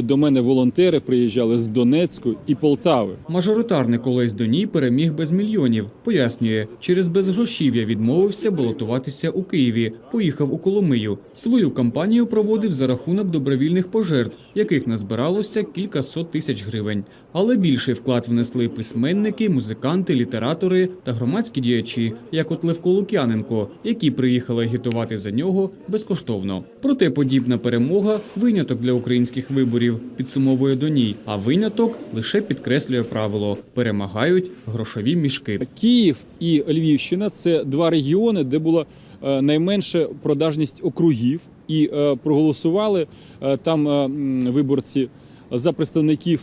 До мене волонтери приїжджали з Донецьку і Полтави. Мажоритарник Олесь Доній переміг без мільйонів. Пояснює, через безгрошів'я відмовився балотуватися у Києві. Поїхав у Коломию. Свою кампанію проводив за рахунок добровільних пожертв, яких назбиралося кілька сот тисяч гривень. Але більший вклад внесли письменники, музиканти, літератори та громадські діячі, як от Левко Лук'яненко, які приїхали агітувати за нього безкоштовно. Проте подібна перемога виняток для українських виборів, підсумовує Доній. А виняток лише підкреслює правило: перемагають грошові мішки. Київ і Львівщина це два регіони, де була е, найменша продажність округів, і е, проголосували е, там виборці. За представників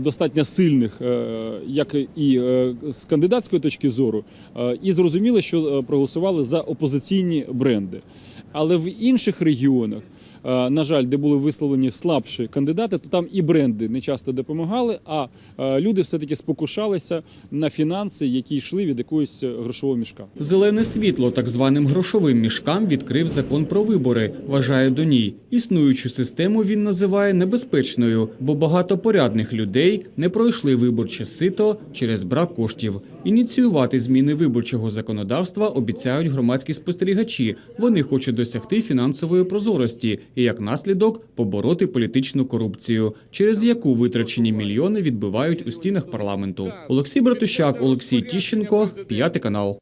достатньо сильних, як і з кандидатської точки зору, і зрозуміли, що проголосували за опозиційні бренди. Але в інших регіонах, на жаль, де були висловлені слабші кандидати, то там і бренди не часто допомагали, а е, люди все-таки спокушалися на фінанси, які йшли від якогось е, грошового мішка. Зелене світло так званим грошовим мішкам відкрив закон про вибори, вважає Доній. Існуючу систему він називає небезпечною, бо багато порядних людей не пройшли виборче сито через брак коштів. Ініціювати зміни виборчого законодавства обіцяють громадські спостерігачі. Вони хочуть досягти фінансової прозорості і як наслідок побороти політичну корупцію, через яку витрачені мільйони відбивають у стінах парламенту. Олексій Братущак, Олексій Тіщенко, п'ятий канал.